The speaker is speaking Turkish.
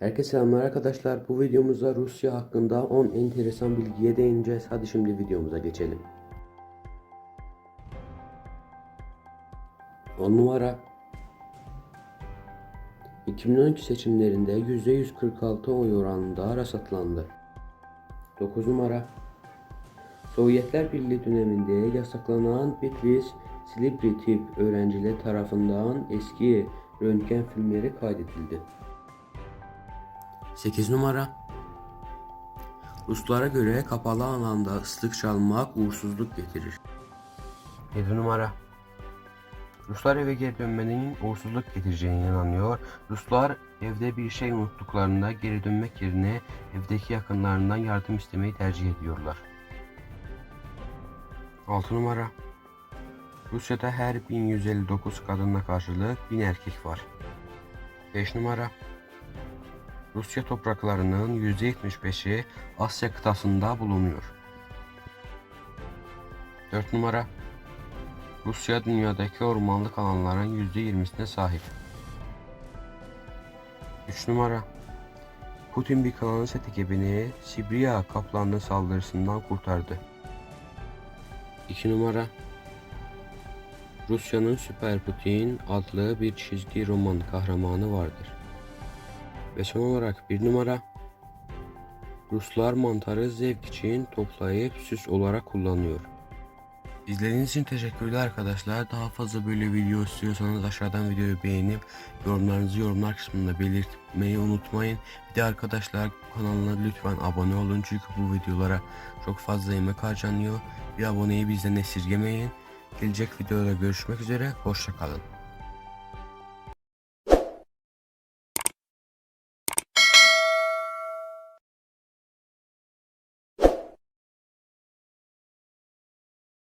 Herkese selamlar arkadaşlar. Bu videomuzda Rusya hakkında 10 enteresan bilgiye değineceğiz. Hadi şimdi videomuza geçelim. 10 numara 2012 seçimlerinde %146 oy oranında rasatlandı. 9 numara Sovyetler Birliği döneminde yasaklanan Bitlis Silivri tip öğrenciler tarafından eski röntgen filmleri kaydedildi. 8 numara Ruslara göre kapalı alanda ıslık çalmak uğursuzluk getirir. 7 numara Ruslar eve geri dönmenin uğursuzluk getireceğine inanıyor. Ruslar evde bir şey unuttuklarında geri dönmek yerine evdeki yakınlarından yardım istemeyi tercih ediyorlar. 6 numara Rusya'da her 1159 kadınla karşılık 1000 erkek var. 5 numara Rusya topraklarının %75'i Asya kıtasında bulunuyor. 4 numara Rusya dünyadaki ormanlık alanların %20'sine sahip. 3 numara Putin bir kanalı ekibini Sibirya kaplanının saldırısından kurtardı. 2 numara Rusya'nın Süper Putin adlı bir çizgi roman kahramanı vardır. Ve son olarak bir numara Ruslar mantarı zevk için toplayıp süs olarak kullanıyor. İzlediğiniz için teşekkürler arkadaşlar. Daha fazla böyle video istiyorsanız aşağıdan videoyu beğenip yorumlarınızı yorumlar kısmında belirtmeyi unutmayın. Bir de arkadaşlar kanalına lütfen abone olun çünkü bu videolara çok fazla emek harcanıyor. Bir aboneyi bizden esirgemeyin. Gelecek videoda görüşmek üzere. Hoşçakalın.